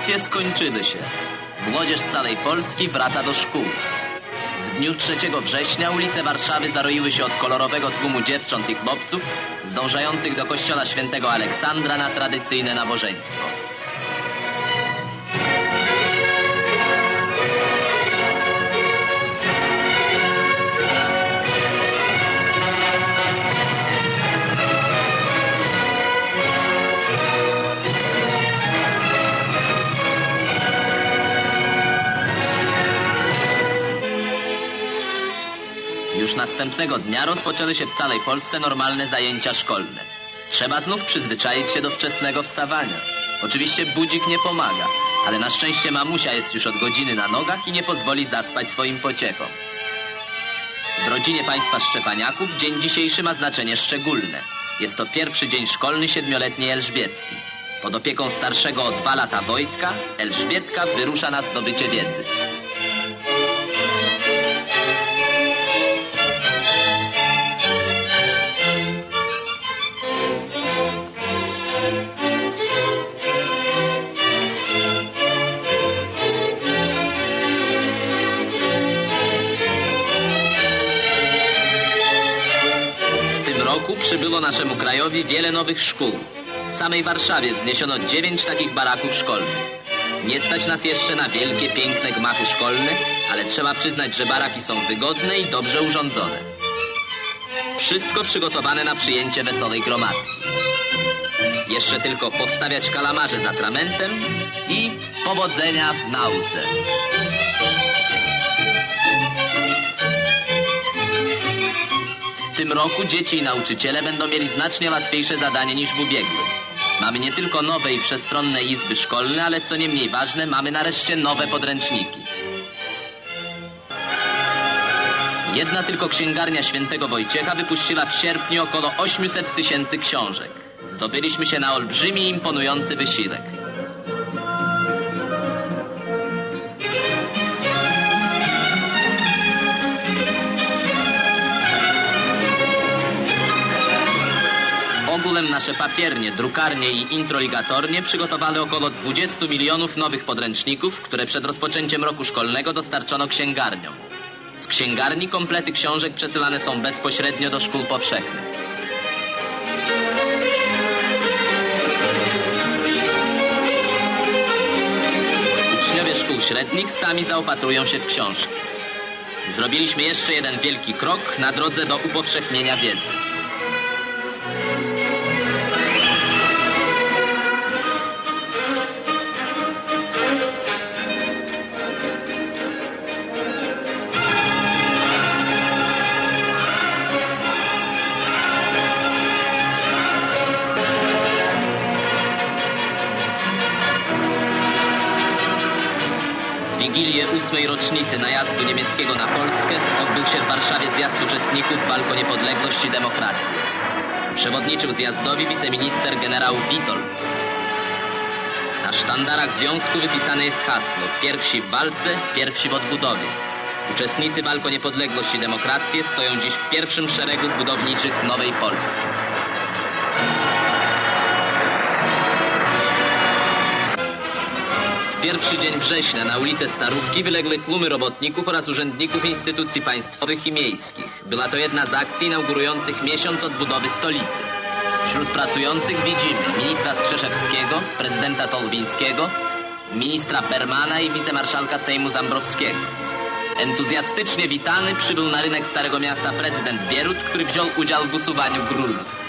Wakacje skończyły się. Młodzież z całej Polski wraca do szkół. W dniu 3 września ulice Warszawy zaroiły się od kolorowego tłumu dziewcząt i chłopców zdążających do kościoła świętego Aleksandra na tradycyjne nabożeństwo. Już następnego dnia rozpoczęły się w całej Polsce normalne zajęcia szkolne. Trzeba znów przyzwyczaić się do wczesnego wstawania. Oczywiście budzik nie pomaga, ale na szczęście mamusia jest już od godziny na nogach i nie pozwoli zaspać swoim pociechom. W rodzinie państwa Szczepaniaków dzień dzisiejszy ma znaczenie szczególne. Jest to pierwszy dzień szkolny siedmioletniej Elżbietki. Pod opieką starszego o dwa lata Wojtka, Elżbietka wyrusza na zdobycie wiedzy. Przybyło naszemu krajowi wiele nowych szkół. W samej Warszawie wzniesiono dziewięć takich baraków szkolnych. Nie stać nas jeszcze na wielkie, piękne gmachy szkolne, ale trzeba przyznać, że baraki są wygodne i dobrze urządzone. Wszystko przygotowane na przyjęcie wesołej gromadki. Jeszcze tylko powstawiać kalamarze z atramentem i powodzenia w nauce. Tym roku dzieci i nauczyciele będą mieli znacznie łatwiejsze zadanie niż w ubiegłym. Mamy nie tylko nowe i przestronne izby szkolne, ale co nie mniej ważne, mamy nareszcie nowe podręczniki. Jedna tylko księgarnia świętego Wojciecha wypuściła w sierpniu około 800 tysięcy książek. Zdobyliśmy się na olbrzymi, imponujący wysiłek. Ogółem nasze papiernie, drukarnie i introligatornie przygotowały około 20 milionów nowych podręczników, które przed rozpoczęciem roku szkolnego dostarczono księgarniom. Z księgarni komplety książek przesyłane są bezpośrednio do szkół powszechnych. Uczniowie szkół średnich sami zaopatrują się w książki. Zrobiliśmy jeszcze jeden wielki krok na drodze do upowszechnienia wiedzy. Wigilię ósmej rocznicy najazdu niemieckiego na Polskę odbył się w Warszawie zjazd uczestników Walko Niepodległość i Demokracji. Przewodniczył zjazdowi wiceminister generał Witold. Na sztandarach związku wypisane jest hasło Pierwsi w walce, pierwsi w odbudowie. Uczestnicy Walk o Niepodległość i Demokrację stoją dziś w pierwszym szeregu budowniczych Nowej Polski. Pierwszy dzień września na ulicę Starówki wyległy tłumy robotników oraz urzędników instytucji państwowych i miejskich. Była to jedna z akcji inaugurujących miesiąc odbudowy stolicy. Wśród pracujących widzimy ministra Skrzeszewskiego, prezydenta Tolwińskiego, ministra Bermana i wicemarszałka Sejmu Zambrowskiego. Entuzjastycznie witany przybył na rynek Starego Miasta prezydent Bierut, który wziął udział w usuwaniu gruzów.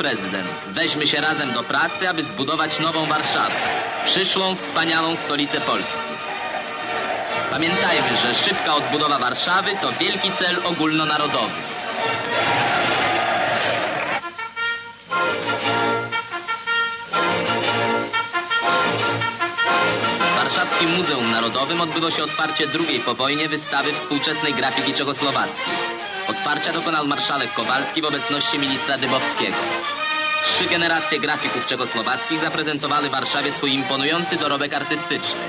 Prezydent. Weźmy się razem do pracy, aby zbudować nową Warszawę. Przyszłą, wspaniałą stolicę Polski. Pamiętajmy, że szybka odbudowa Warszawy to wielki cel ogólnonarodowy. Muzeum Narodowym odbyło się otwarcie drugiej po wojnie wystawy współczesnej grafiki czechosłowackiej. Otwarcia dokonał marszałek Kowalski w obecności ministra Dybowskiego. Trzy generacje grafików czechosłowackich zaprezentowały Warszawie swój imponujący dorobek artystyczny.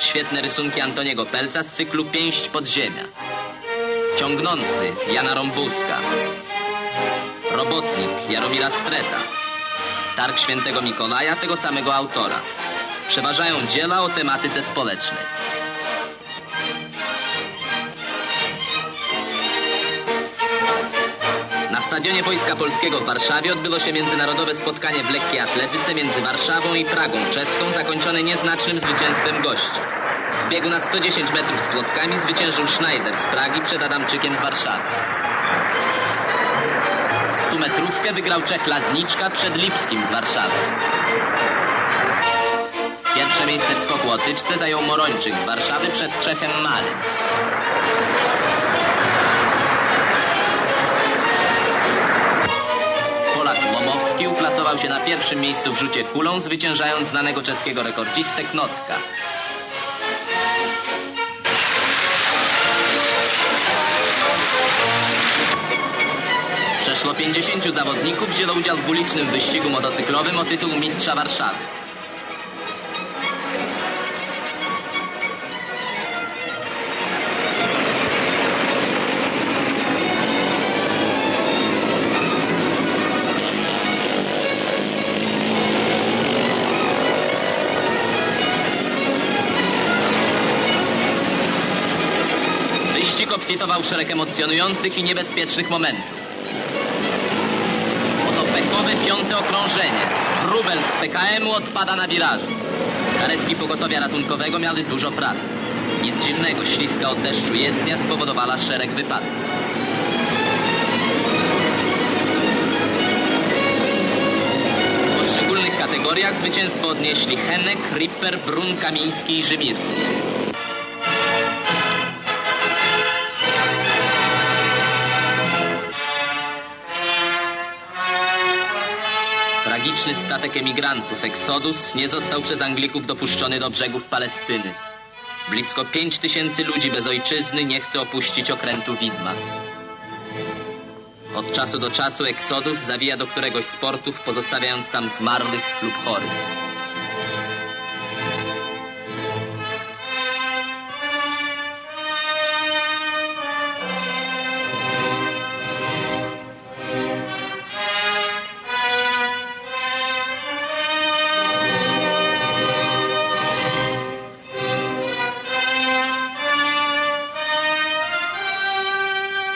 Świetne rysunki Antoniego Pelca z cyklu Pięść podziemia. Ciągnący Jana Rąbulska. Robotnik Jaromira Streta. Targ Świętego Mikołaja tego samego autora. Przeważają dzieła o tematyce społecznej. Na stadionie Wojska Polskiego w Warszawie odbyło się międzynarodowe spotkanie w lekkiej atletyce między Warszawą i Pragą czeską, zakończone nieznacznym zwycięstwem gości. W biegu na 110 metrów z plotkami zwyciężył Schneider z Pragi przed Adamczykiem z Warszawy. 100 metrówkę wygrał Czech Lazniczka przed Lipskim z Warszawy. Pierwsze miejsce w skoku o tyczce zajął Morończyk z Warszawy przed Czechem Malym. Polak Momowski uplasował się na pierwszym miejscu w rzucie kulą, zwyciężając znanego czeskiego rekordzistę Knotka. Przeszło 50 zawodników wzięło udział w ulicznym wyścigu motocyklowym o tytuł Mistrza Warszawy. Obfitował szereg emocjonujących i niebezpiecznych momentów. Oto pechowe piąte okrążenie. Wróbel z PKM-u odpada na wirażu. Karetki pogotowia ratunkowego miały dużo pracy. Nic dziwnego, śliska od deszczu jezdnia spowodowała szereg wypadków. W poszczególnych kategoriach zwycięstwo odnieśli Henek, Ripper, Brun, Kamiński i Rzymirski. Tragiczny statek emigrantów Exodus nie został przez Anglików dopuszczony do brzegów Palestyny. Blisko pięć tysięcy ludzi bez ojczyzny nie chce opuścić okrętu widma. Od czasu do czasu Exodus zawija do któregoś z portów, pozostawiając tam zmarłych lub chorych.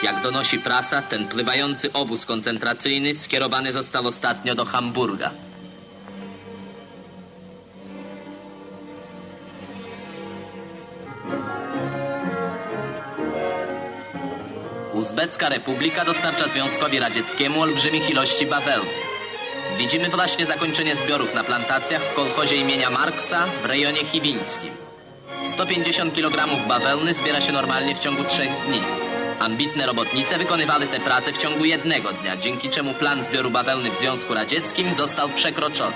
Jak donosi prasa, ten pływający obóz koncentracyjny skierowany został ostatnio do Hamburga. Uzbecka Republika dostarcza Związkowi Radzieckiemu olbrzymich ilości bawełny. Widzimy właśnie zakończenie zbiorów na plantacjach w kolchozie imienia Marksa w rejonie chiwińskim. 150 kg bawełny zbiera się normalnie w ciągu trzech dni. Ambitne robotnice wykonywały te prace w ciągu jednego dnia, dzięki czemu plan zbioru bawełny w Związku Radzieckim został przekroczony.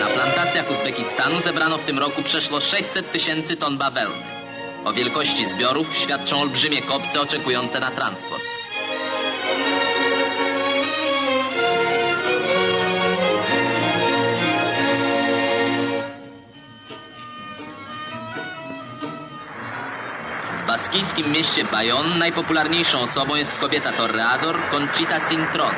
Na plantacjach Uzbekistanu zebrano w tym roku przeszło 600 tysięcy ton bawełny. O wielkości zbiorów świadczą olbrzymie kopce oczekujące na transport. Baskijskim mieście Bayonne najpopularniejszą osobą jest kobieta torreador Conchita Sintron.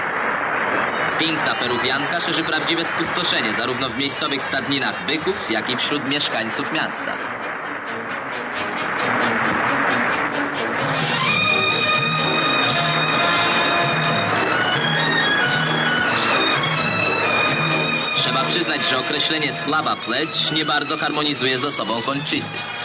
Piękna peruwianka szerzy prawdziwe spustoszenie zarówno w miejscowych stadninach byków, jak i wśród mieszkańców miasta. Trzeba przyznać, że określenie słaba pleć nie bardzo harmonizuje z osobą Conchity.